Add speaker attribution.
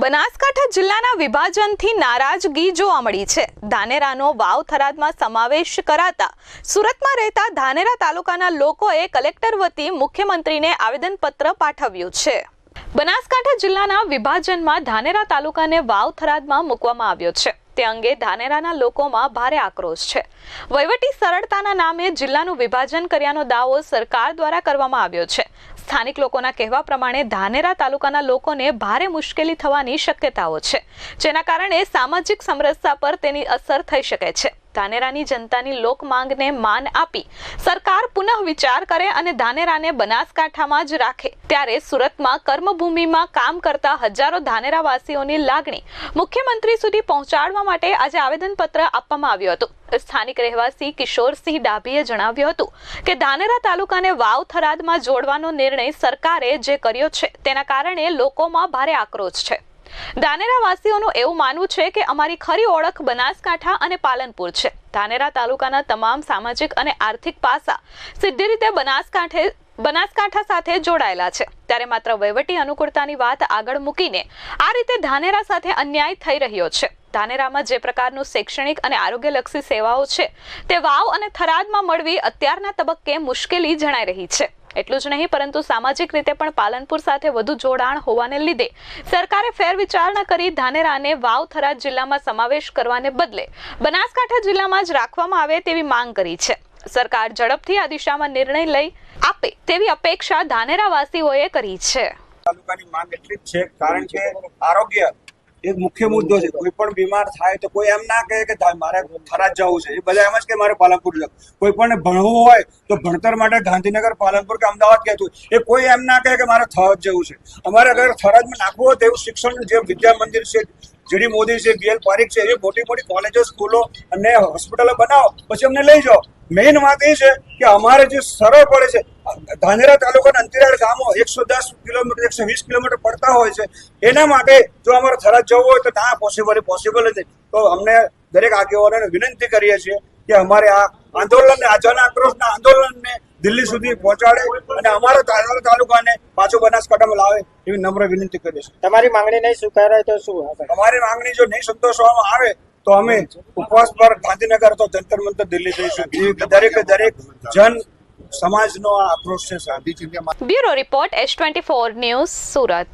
Speaker 1: બનાસકાંઠા જિલ્લાના વિભાજનથી નારાજગી જોવા મળી છે. ધાનેરાનો વાવ થરાદમાં સમાવેશ કરાતા સુરતમાં રહેતા ધાનેરા તાલુકાના લોકોએ કલેક્ટર વતી મુખ્યમંત્રીને આવેદનપત્ર પાઠવ્યું છે. બનાસકાંઠા જિલ્લાના વિભાજનમાં ધાનેરા તાલુકાને વાવ થરાદમાં મૂકવામાં આવ્યો છે. તે અંગે ધાનેરાના લોકોમાં ભારે આક્રોશ છે. વહીવટી સરળતાના નામે જિલ્લાનું વિભાજન કર્યાનો દાવો સરકાર દ્વારા કરવામાં આવ્યો છે. સ્થાનિક લોકોના કહેવા પ્રમાણે ધાનેરા તાલુકાના લોકોને ભારે મુશ્કેલી થવાની શક્યતાઓ છે, જેના કારણે સામાજિક સમરસતા પર તેની અસર થઈ શકે છે. ધાનેરાની જનતાની લોક માંગને માન આપી સરકાર પુનઃ વિચાર કરે અને ધાનેરાને બનાસકાંઠામાં જ રાખે. ત્યારે સુરતમાં કર્મભૂમિમાં કામ કરતા હજારો ધાનેરાવાસીઓની લાગણી મુખ્યમંત્રી સુધી પહોંચાડવા માટે આજે આવેદનપત્ર આપવામાં આવ્યું હતું. સ્થાનિક રહેવાસી કિશોરસિંહ ડાભીએ જણાવ્યું હતું કે ધાનેરા તાલુકાને વાવ થરાદમાં જોડવાનો નિર્ણય સરકારે જે કર્યો છે તેના કારણે લોકોમાં ભારે આક્રોશ છે. ધાનેરા વાસીઓનું એવું માનવું છે કે અમારી ખરી ઓળખ બનાસકાંઠા અને પાલનપુર છે. ધાનેરા તાલુકાના તમામ સામાજિક અને આર્થિક પાસા સીધી રીતે બનાસકાંઠે, બનાસકાંઠા સાથે જોડાયેલા છે. ત્યારે માત્ર વહીવટી અનુકૂળતાની વાત આગળ મૂકીને આ રીતે ધાનેરા સાથે અન્યાય થઈ રહ્યો છે. ધાનેરામાં જે પ્રકારનું શૈક્ષણિક અને આરોગ્યલક્ષી સેવાઓ છે તે વાવ અને થરાદમાં મળવી અત્યારના તબક્કે મુશ્કેલી જણાઈ રહી છે. એટલું જ નહીં, પરંતુ સામાજિક રીતે પણ પાલનપુર સાથે વધુ જોડાણ હોવાને લીધે સરકારે ફેરવિચારણા કરી ધાનેરાને વાવ થરાદ જિલ્લામાં સમાવેશ કરવાને બદલે બનાસકાંઠા જિલ્લામાં જ રાખવામાં આવે તેવી માંગ કરી છે. સરકાર ઝડપથી આ દિશામાં નિર્ણય લઈ આપે તેવી અપેક્ષા ધાનેરાવાસીઓએ કરી છે.
Speaker 2: તાલુકાની માંગ એટલી જ છે, કારણ કે આરોગ્ય એક મુખ્ય મુદ્દો છે. કોઈ પણ બીમાર થાય તો કોઈ એમ ના કહે કે મારે થરાદ જવું છે. એ બધા એમ જ કે મારે પાલનપુર જવું કોઈ પણ ભણવું હોય તો ભણતર માટે ગાંધીનગર, પાલનપુર કે અમદાવાદ કહેતું એ કોઈ એમ ના કહે કે મારે થરાદ જવું છે. અમારે અગર થરાદમાં નાખવું હોય તો એવું શિક્ષણ જે વિદ્યા મંદિર છે, જીડી મોદી છે બીએલ પારીખ છે, એવી મોટી મોટી કોલેજો, સ્કૂલો અને હોસ્પિટલો બનાવો, પછી અમને લઈ જાઓ. મેઇન વાત એ છે કે અમારે જે સરળ પડે છે ધાનેરા તાલુકાના અંતરિયાળ ગામો એકસો દસ કિલોમીટર એકસો વીસ કિલોમીટર પડતા હોય છે. એના માટે જો અમારે થરાદ જવું હોય તો ના પોસિબલ પોસિબલ નથી તો અમને દરેક આગેવાનોને વિનંતી કરીએ છીએ કે અમારે આ આંદોલનને આ જન આક્રોશના આંદોલનને દિલ્હી સુધી પહોંચાડે અને અમારા ધાનેરા તાલુકાને પાછું બનાસકાંઠામાં લાવે એવી નમ્ર વિનંતી કરીએ છીએ.
Speaker 3: તમારી માંગણી નહીં સ્વીકારાય તો શું?
Speaker 2: અમારી માંગણી જો નહીં સંતોષવામાં આવે તો અમે ઉપવાસ પર ગાંધીનગર તો જંતર મંતર દિલ્હી જઈશું. દરેક દરેક જન સમાજનો આક્રોશ છે સાહેબ
Speaker 1: bureau report S twenty four news Surat.